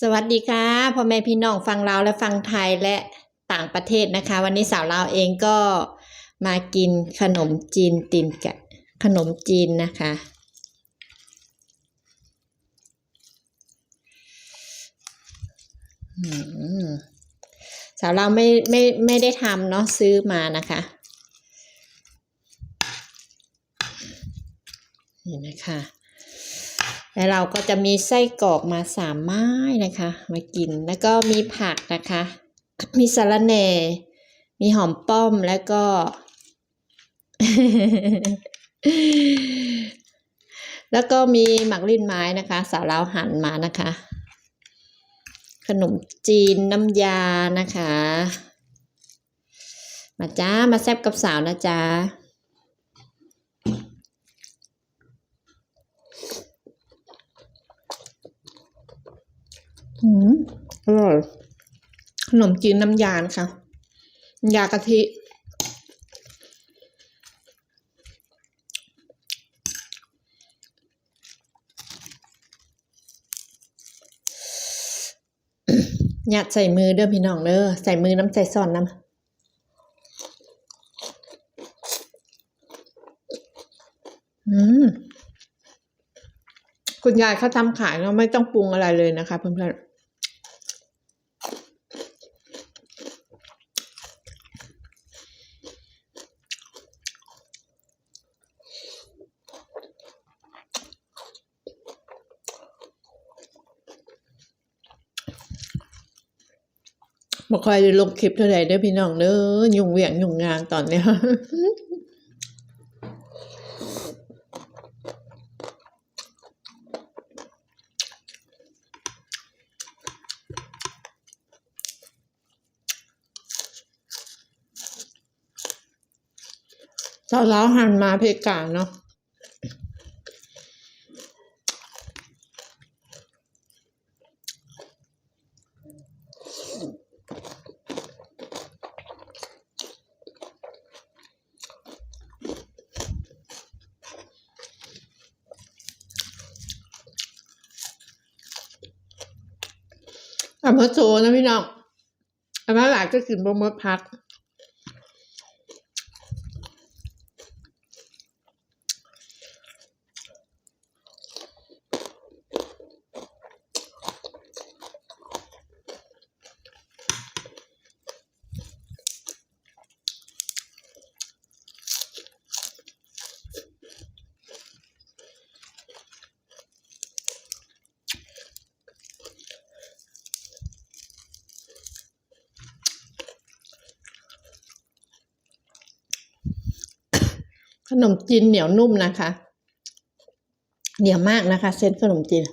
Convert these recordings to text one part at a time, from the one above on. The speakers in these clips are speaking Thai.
สวัสดีค่ะพ่อแม่พี่น้องฟังลาวและฟังไทยและต่างประเทศนะคะ วันนี้สาวลาวเองก็มากินขนมจีนตินกะขนมจีนนะคะ สาวเราไม่ไม่ไม่ได้ทำเนาะซื้อมานะคะ นี่นะคะ แล้วเราก็จะมีไส้กรอกมาสามไม้นะคะ มากินแล้วก็มีผักนะคะ มีสะระแหน่ มีหอมป้อมแล้วก็ แล้วก็มีหมักลิ้นไม้นะคะ สาวลาวหั่นมานะคะ ขนมจีนน้ำยานะคะ มาจ้ามาแซบกับสาวนะจ๊ะ อืมอร่อยขนมจีนน้ำยานะคะยากะทิ หยัดใส่มือเด้อพี่น้องเด้อใส่มือน้ำใจซ่อนน้ำอืมคุณยายเขาทำขายเราไม่ต้องปรุงอะไรเลยนะคะเพื่อนๆ บ่ค่อยได้ลงคลิปเท่าไหร่เด้อพี่น้องเด้อยุ่งเหวี่ยงยุ่งงานตอนเนี้ยตอนแล้วหันมาเพกาเนาะ อำเมื่อโซนะพี่น้องอันนั้นหลายก็กินบ่มดพัก ขนมจีนเหนียวนุ่มนะคะ เหนียวมากนะคะ เส้นขนมจีน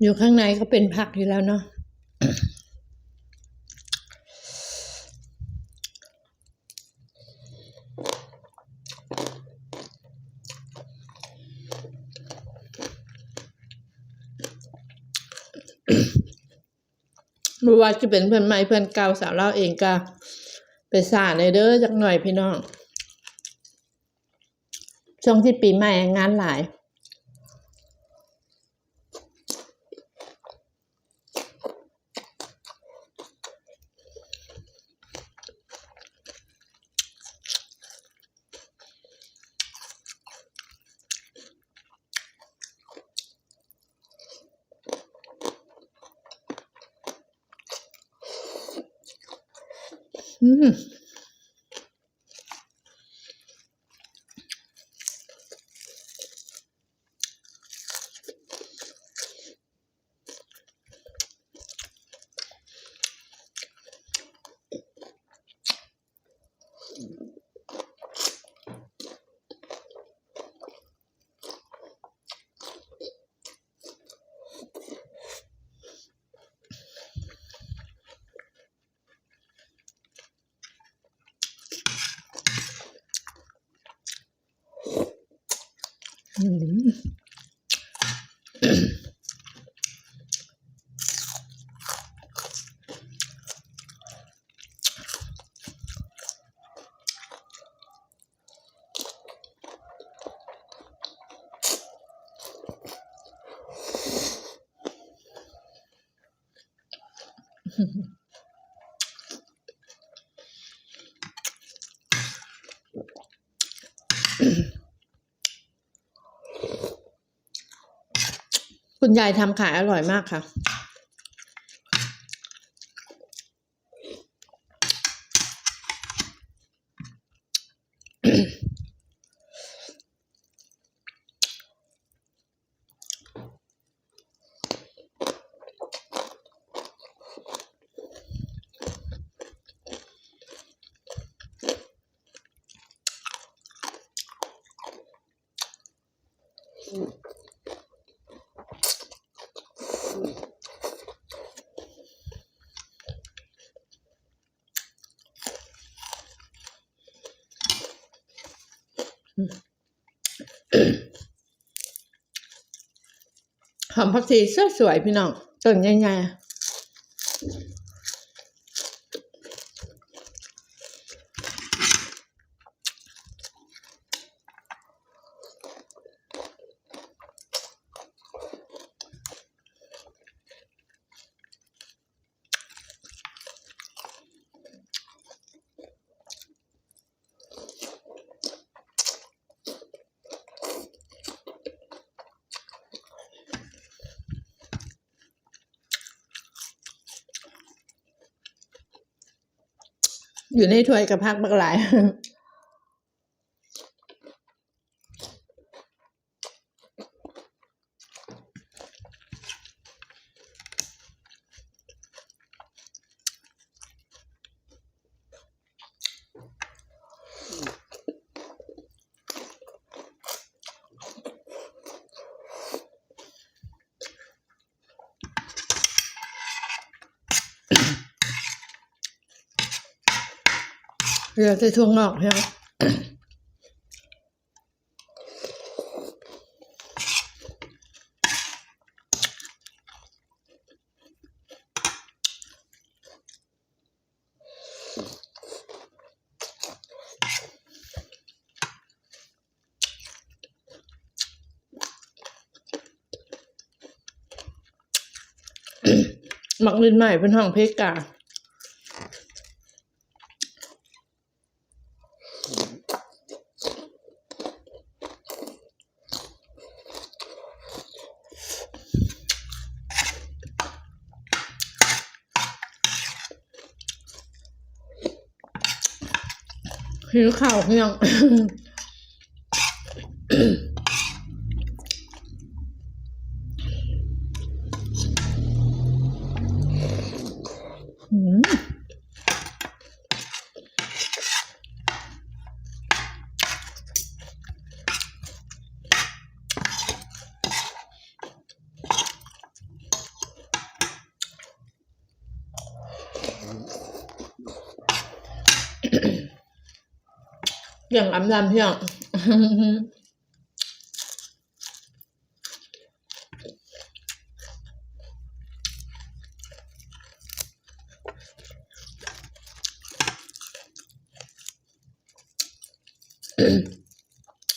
อยู่ข้างในก็เป็นผักอยู่แล้วเนาะไม่ว่าจะเป็นเพื่อนใหม่เพื่อนเก่าสาวเล่าเองก็ไปสาในเด้อจักหน่อยพี่น้อง ช่วงที่ปีใหม่งานหลาย อื อื คุณยายทำขายอร่อยมากค่ะ หอมผักชีสวยๆพี่น้องต้นใหญ่ๆ อยู่ในถ้วยกับพักบักหลาย เรือจะทวงงอกใช่ไหมหมักลินใหม่เป็นห้องเพกา หิวข่าวเพียง อย่างอำลำเพียง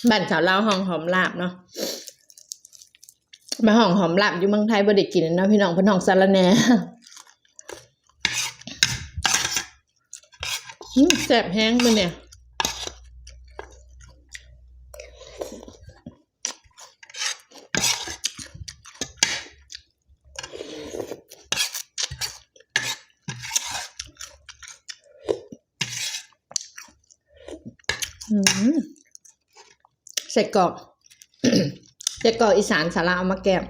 บ้านสาวลาวห้องหอมลาบเนาะมาห้องหอมลาบอยู่เมืองไทยบ่ได้กินเนาะพี่น้องพิ่น้องสารแหน่แซ่บแห้งมื้อเนี่ยอืมใส่กรอกใส่กรอกอีสานสาระเอามาแกม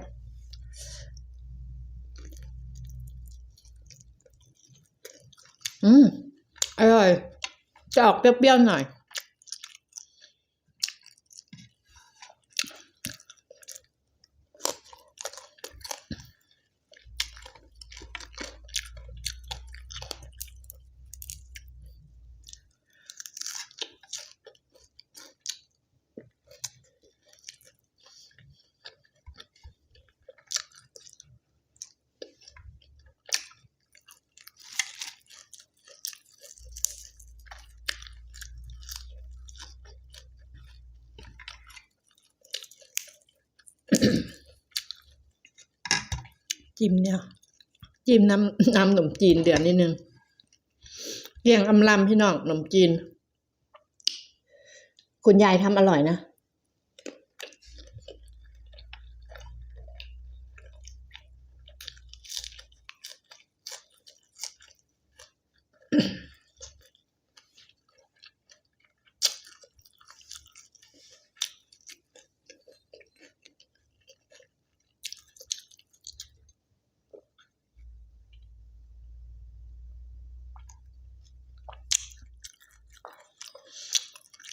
อืม อร่อย จะออกเปรี้ยวๆหน่อย จิ้มเนี่ยจิ้มน้ำน้ำขนมจีนเดือนนิดนึงเรียงอำลำพี่น้องขนมจีน คุณยายทำอร่อยนะ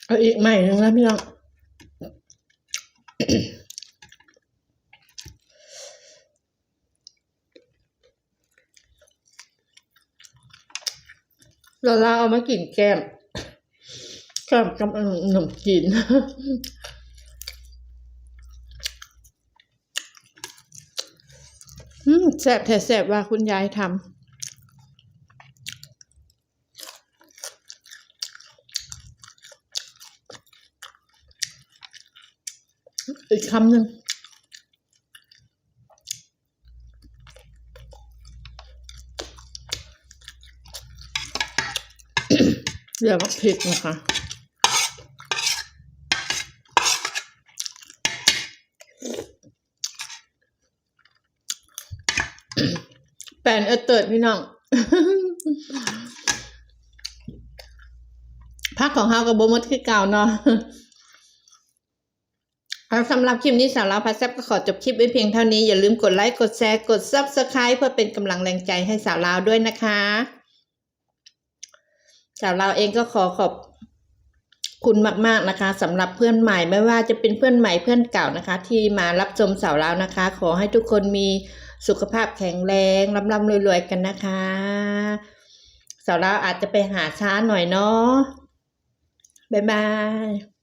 เอาอีกใหม่หนึ่งนะพี่น้องเราลาเอามากินแก้มแก้มกับขนมจีนอืมแสบแท้แสบว่าคุณยายทำ คำหนึ่งเดี๋ยวมาพริกนะคะแปนเออเติร์ดพี่น้องพักของเฮากับโบมดคือเก่าเนาะ สำหรับคลิปนี้สาวเราวพัสแซบก็ขอจบคลิปไว้เพียงเท่านี้ อย่าลืมกดไลค์กดแชร์กด Subscribe เพื่อเป็นกำลังแรงใจให้สาวลาวด้วยนะคะสาวเราวเองก็ขอขอบคุณมากๆนะคะสำหรับเพื่อนใหม่ไม่ว่าจะเป็นเพื่อนใหม่เพื่อนเก่านะคะ ที่มารับชมสาวเราวนะคะ ขอให้ทุกคนมีสุขภาพแข็งแรงร่ำร่ำรวยๆกันนะคะสาวเราวอาจจะไปหาช้าหน่อยเนาะบ๊ายบาย